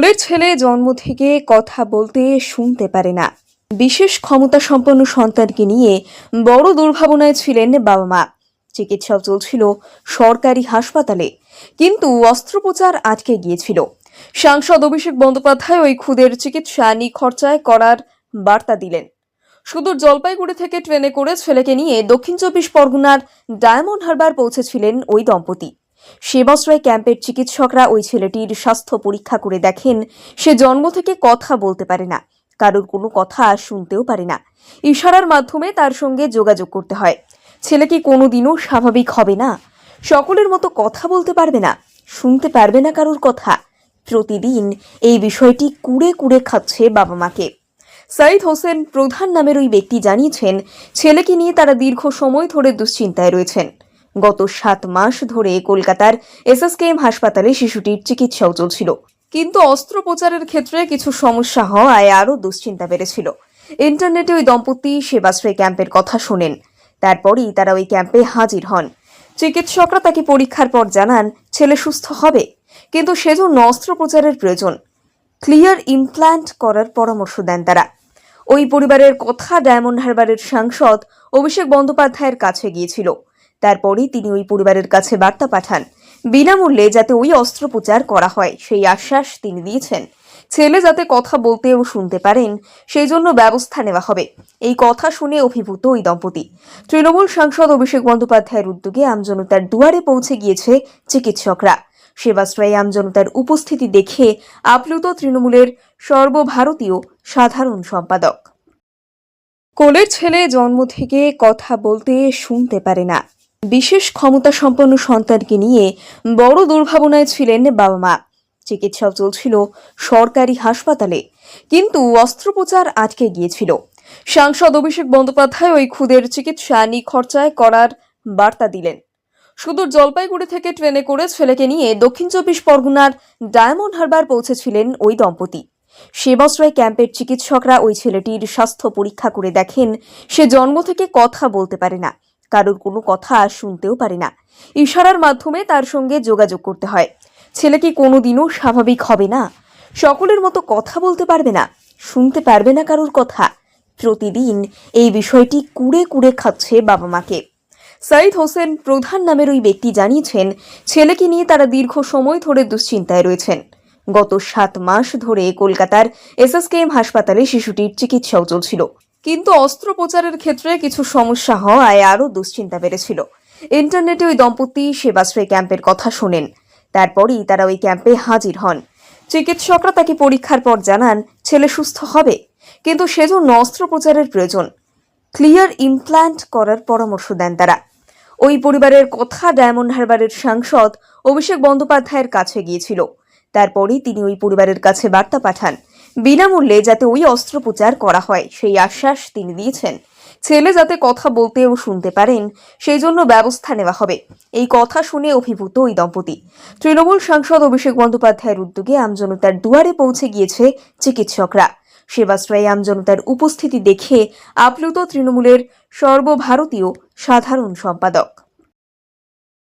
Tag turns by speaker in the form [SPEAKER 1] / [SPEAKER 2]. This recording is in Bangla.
[SPEAKER 1] কোলের ছেলে জন্ম থেকে কথা বলতে শুনতে পারে না। বিশেষ ক্ষমতা সম্পন্ন সন্তানকে নিয়ে বড় দুর্ভাবনায় ছিলেন বাবা মা চিকিৎসা চলছিল সরকারি হাসপাতালে, কিন্তু অস্ত্রোপচার আটকে গিয়েছিল। সাংসদ অভিষেক বন্দ্যোপাধ্যায় ওই খুদের চিকিৎসা নিখরচায় করার বার্তা দিলেন। সুদূর জলপাইগুড়ি থেকে ট্রেনে করে ছেলেকে নিয়ে দক্ষিণ চব্বিশ পরগনার ডায়মন্ড হারবার পৌঁছেছিলেন ওই দম্পতি। সেবাশ্রয় ক্যাম্পের চিকিৎসকরা ওই ছেলেটির স্বাস্থ্য পরীক্ষা করে দেখেন, সে জন্ম থেকে কথা বলতে পারে না, কারোর কোনো কথা শুনতেও পারে না। ইশারার মাধ্যমে তার সঙ্গে যোগাযোগ করতে হয়। ছেলে কি কোনোদিনও স্বাভাবিক হবে না, সকলের মতো কথা বলতে পারবে না, শুনতে পারবে না কারোর কথা। প্রতিদিন এই বিষয়টি কুড়ে কুড়ে খাচ্ছে বাবা মাকে। সাইদ হোসেন প্রধান নামের ওই ব্যক্তি জানিয়েছেন, ছেলেকে নিয়ে তারা দীর্ঘ সময় ধরে দুশ্চিন্তায় রয়েছেন। গত সাত মাস ধরে কলকাতার এসএসকেএম হাসপাতালে শিশুটির চিকিৎসাও চলছিল। কিন্তু অস্ত্রোপচারের ক্ষেত্রে কিছু সমস্যা হওয়ায় আরও দুশ্চিন্তা বেড়েছিল। ইন্টারনেটে ওই দম্পতি সেবাশ্রয় ক্যাম্পের কথা শোনেন। তারপরই তারা ওই ক্যাম্পে হাজির হন। চিকিৎসকরা তাকে পরীক্ষার পর জানান, ছেলে সুস্থ হবে। কিন্তু সেজন্য অস্ত্রোপচারের প্রয়োজন। ক্লিয়ার ইমপ্ল্যান্ট করার পরামর্শ দেন তারা। ওই পরিবারের কথা ডায়মন্ড হারবারের সাংসদ অভিষেক বন্দ্যোপাধ্যায়ের কাছে গিয়েছিল। তারপরেই তিনি ওই পরিবারের কাছে বার্তা পাঠান। বিনামূল্যে যাতে ওই অস্ত্রোপচার করা হয়, সেই আশ্বাস তিনি দিয়েছেন। ছেলে যাতে কথা বলতে ও শুনতে পারেন সেই জন্য ব্যবস্থা নেওয়া হবে। এই কথা শুনে অভিভূত ওই দম্পতি। তৃণমূল সাংসদ অভিষেক বন্দ্যোপাধ্যায়ের উদ্যোগে আমজনতার দুয়ারে পৌঁছে গিয়েছে চিকিৎসকরা। সেবাশ্রয়ে আমজনতার উপস্থিতি দেখে আপ্লুত তৃণমূলের সর্বভারতীয় সাধারণ সম্পাদক। কোলের ছেলে জন্ম থেকে কথা বলতে শুনতে পারে না। বিশেষ ক্ষমতা সম্পন্ন সন্তানকে নিয়ে বড় দুর্ভাবনায় ছিলেন বাবা মা চিকিৎসা চলছিল সরকারি হাসপাতালে, কিন্তু অস্ত্রোপচার আটকে গিয়েছিল। সাংসদ অভিষেক বন্দ্যোপাধ্যায় ওই খুদের চিকিৎসা নিখরচায় করার বার্তা দিলেন। সুদূর জলপাইগুড়ি থেকে ট্রেনে করে ছেলেকে নিয়ে দক্ষিণ চব্বিশ পরগনার ডায়মন্ড হারবার পৌঁছেছিলেন ওই দম্পতি। সেবাশ্রয় ক্যাম্পের চিকিৎসকরা ওই ছেলেটির স্বাস্থ্য পরীক্ষা করে দেখেন, সে জন্ম থেকে কথা বলতে পারে না। কারোর কোনো কথা আর শুনতেও পারে না। ইশারার মাধ্যমে তার সঙ্গে যোগাযোগ করতে হয়। ছেলে কি কোনোদিনও স্বাভাবিক হবে না। সকলের মতো কথা বলতে পারবে না, শুনতে পারবে না কারোর কথা। প্রতিদিন এই বিষয়টি কুড়ে কুড়ে খাচ্ছে বাবা মাকে। সাইদ হোসেন প্রধান নামের ওই ব্যক্তি জানিয়েছেন, ছেলেকে নিয়ে তারা দীর্ঘ সময় ধরে দুশ্চিন্তায় রয়েছেন। গত সাত মাস ধরে কলকাতার এসএসকেএম হাসপাতালে শিশুটির চিকিৎসাও চলছিল। কিন্তু অস্ত্রোপচারের ক্ষেত্রে কিছু সমস্যা হওয়ায় আরও দুশ্চিন্তা বেড়েছিল। ইন্টারনেটে ওই দম্পতি সেবাশ্রয় ক্যাম্পের কথা শোনেন। তারপরই তারা ওই ক্যাম্পে হাজির হন। চিকিৎসকরা তাকে পরীক্ষার পর জানান, ছেলে সুস্থ হবে। কিন্তু সেজন্য অস্ত্রোপচারের প্রয়োজন। ক্লিয়ার ইমপ্ল্যান্ট করার পরামর্শ দেন তারা। ওই পরিবারের কথা ডায়মন্ড হারবারের সাংসদ অভিষেক বন্দ্যোপাধ্যায়ের কাছে গিয়েছিল। তারপরেই তিনি ওই পরিবারের কাছে বার্তা পাঠান বিনামূল্যে যাতে ওই অস্ত্রোপচার করা হয়, সেই আশ্বাস তিনি দিয়েছেন। ছেলে যাতে কথা বলতে ও শুনতে পারেন, সেই জন্য ব্যবস্থা নেওয়া হবে। এই কথা শুনে অভিভূত ওই দম্পতি। তৃণমূল সাংসদ অভিষেক বন্দ্যোপাধ্যায়ের উদ্যোগে আমজনতার দুয়ারে পৌঁছে গিয়েছে চিকিৎসকরা। সেবাশ্রয়ে আমজনতার উপস্থিতি দেখে আপ্লুত তৃণমূলের সর্বভারতীয় সাধারণ সম্পাদক।